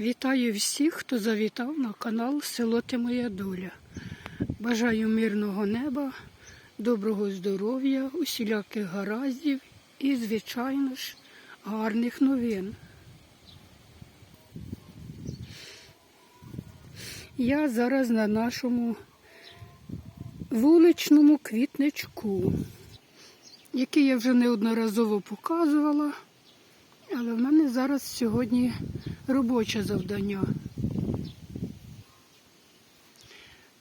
Вітаю всіх, хто завітав на канал Село Ти Моя Доля. Бажаю мирного неба, доброго здоров'я, усіляких гараздів і, звичайно ж, гарних новин. Я зараз на нашому вуличному квітничку, який я вже неодноразово показувала. Але в мене зараз сьогодні робоче завдання.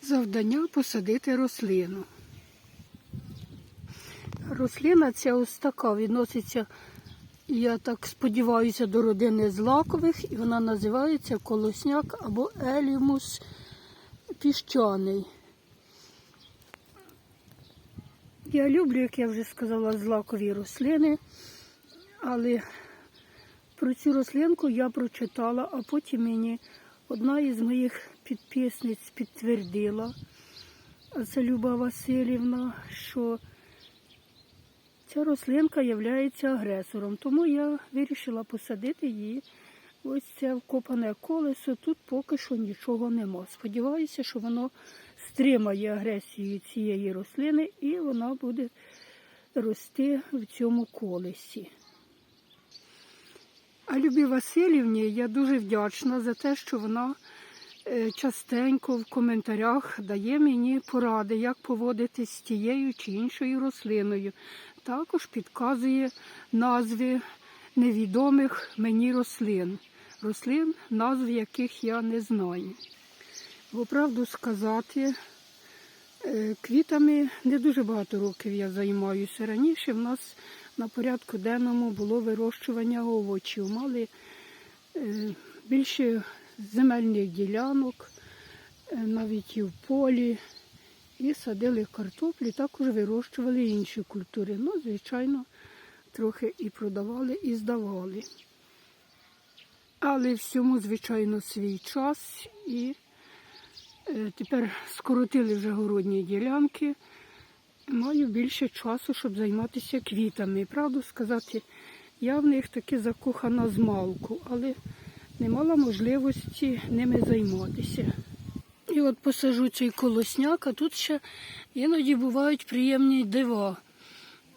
Завдання посадити рослину. Рослина ця ось така відноситься, я так сподіваюся, до родини злакових, і вона називається колосняк або елімус піщаний. Я люблю, як я вже сказала, злакові рослини, але про цю рослинку я прочитала, а потім мені одна із моїх підписниць підтвердила, це Люба Васильівна, що ця рослинка є агресором. Тому я вирішила посадити її. Ось це вкопане колесо, тут поки що нічого нема. Сподіваюся, що воно стримає агресію цієї рослини і вона буде рости в цьому колесі. А Любі Васильівні я дуже вдячна за те, що вона е, частенько в коментарях дає мені поради, як поводитись з тією чи іншою рослиною. Також підказує назви невідомих мені рослин, рослин, назв яких я не знаю. Бо правду сказати, квітами не дуже багато років я займаюся. Раніше в нас на порядку денному було вирощування овочів. Мали е, більше земельних ділянок, е, навіть і в полі, і садили картоплі, також вирощували інші культури. Ну, звичайно, трохи і продавали, і здавали. Але всьому, звичайно, свій час і е, тепер скоротили вже городні ділянки маю більше часу, щоб займатися квітами. Правду сказати, я в них таки закохана з малку, але не мала можливості ними займатися. І от посажу цей колосняк, а тут ще іноді бувають приємні дива.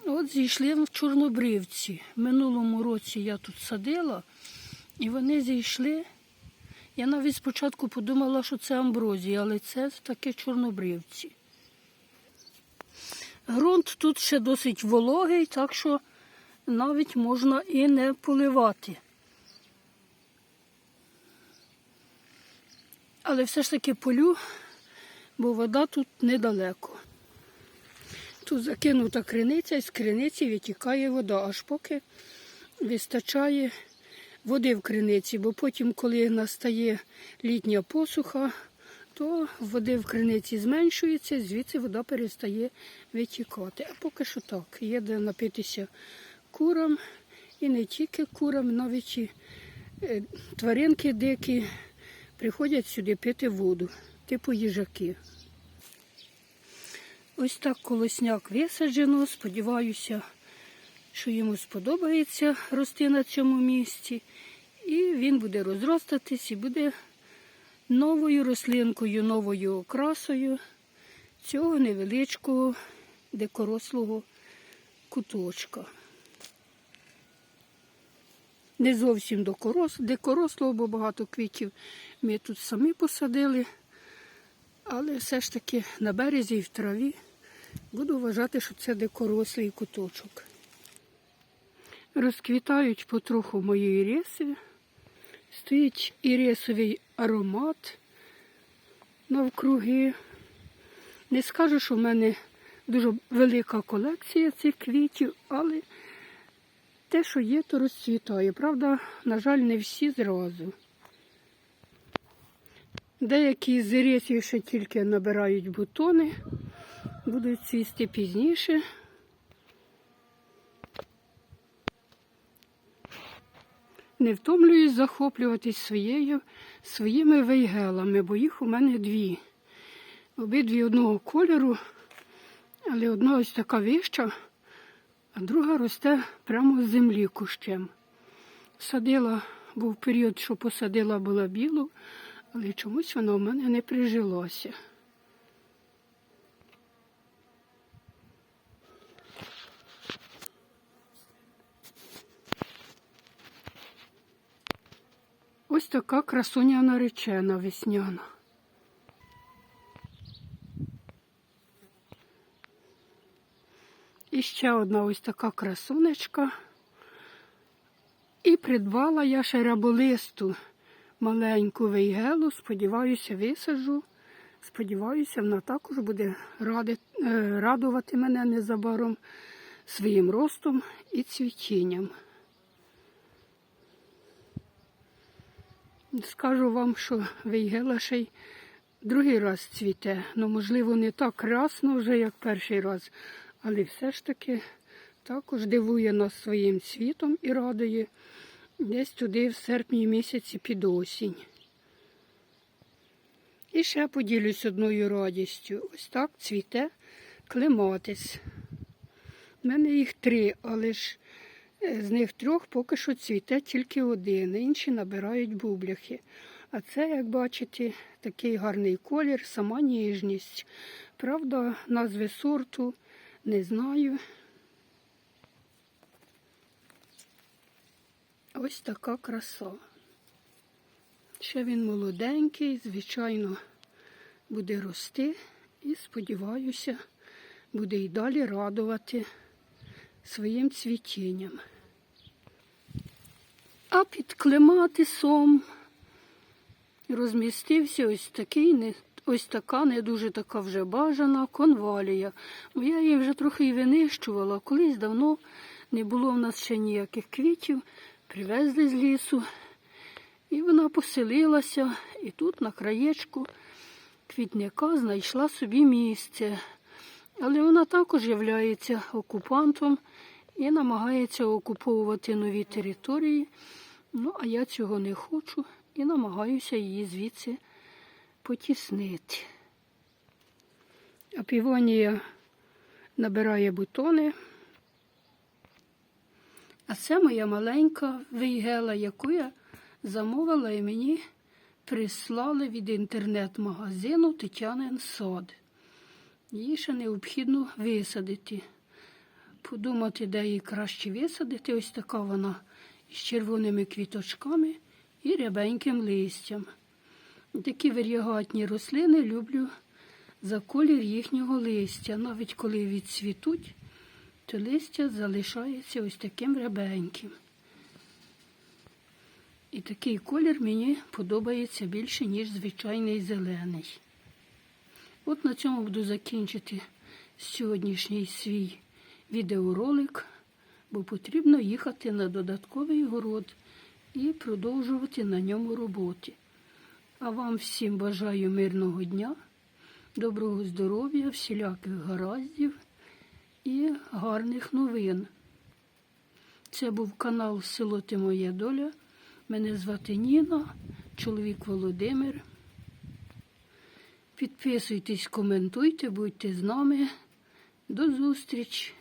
От зійшли в Чорнобривці. Минулому році я тут садила, і вони зійшли. Я навіть спочатку подумала, що це амброзія, але це таке чорнобривці. Грунт тут ще досить вологий, так що навіть можна і не поливати. Але все ж таки полю, бо вода тут недалеко. Тут закинута криниця і з криниці витікає вода, аж поки вистачає води в криниці, бо потім, коли настає літня посуха, то води в криниці зменшується, звідси вода перестає витікати. А поки що так, є де напитися курам і не тільки курам, навіть і е, тваринки дикі приходять сюди пити воду, типу їжаки. Ось так колосняк висаджено. Сподіваюся, що йому сподобається рости на цьому місці. І він буде розростатись і буде новою рослинкою, новою окрасою цього невеличкого дикорослого куточка. Не зовсім дикорослого, бо багато квітів ми тут самі посадили, але все ж таки на березі і в траві буду вважати, що це дикорослий куточок. Розквітають потроху мої іриси. Стоїть ірисовий аромат навкруги. Не скажу, що в мене дуже велика колекція цих квітів, але те, що є, то розцвітає. Правда, на жаль, не всі зразу. Деякі з ірисів ще тільки набирають бутони, будуть цвісти пізніше. Не втомлююсь захоплюватись своєю, своїми вейгелами, бо їх у мене дві. Обидві одного кольору, але одна ось така вища, а друга росте прямо з землі кущем. Садила був період, що посадила була білу, але чомусь вона в мене не прижилася. Ось така красуня наречена весняна. І ще одна ось така красунечка. І придбала я ще ряболисту маленьку вейгелу. Сподіваюся, висаджу. Сподіваюся, вона також буде ради, е, радувати мене незабаром своїм ростом і цвітінням. Скажу вам, що вейгела ще й другий раз цвіте. Ну, можливо, не так красно вже, як перший раз, але все ж таки також дивує нас своїм цвітом і радує десь туди в серпні місяці під осінь. І ще поділюсь одною радістю. Ось так цвіте клематис. У мене їх три, але ж з них трьох поки що цвіте тільки один, інші набирають бубляхи. А це, як бачите, такий гарний колір, сама ніжність. Правда, назви сорту не знаю. Ось така краса. Ще він молоденький, звичайно, буде рости і, сподіваюся, буде й далі радувати своїм цвітінням. А під клематисом розмістився ось такий не. Ось така не дуже така вже бажана конвалія. Бо Я її вже трохи і винищувала. Колись давно не було в нас ще ніяких квітів. Привезли з лісу. І вона поселилася. І тут на краєчку квітника знайшла собі місце. Але вона також є окупантом і намагається окуповувати нові території. Ну, а я цього не хочу і намагаюся її звідси потіснити. А півонія набирає бутони. А це моя маленька вейгела, яку я замовила і мені прислали від інтернет-магазину Тетянин сад. Її ще необхідно висадити. Подумати, де її краще висадити. Ось така вона з червоними квіточками і рябеньким листям. Такі варігатні рослини люблю за колір їхнього листя. Навіть коли відцвітуть, то листя залишається ось таким рябеньким. І такий колір мені подобається більше, ніж звичайний зелений. От на цьому буду закінчити сьогоднішній свій відеоролик, бо потрібно їхати на додатковий город і продовжувати на ньому роботи. А вам всім бажаю мирного дня, доброго здоров'я, всіляких гараздів і гарних новин. Це був канал Село Ти Моя Доля. Мене звати Ніна, чоловік Володимир. Підписуйтесь, коментуйте, будьте з нами. До зустрічі!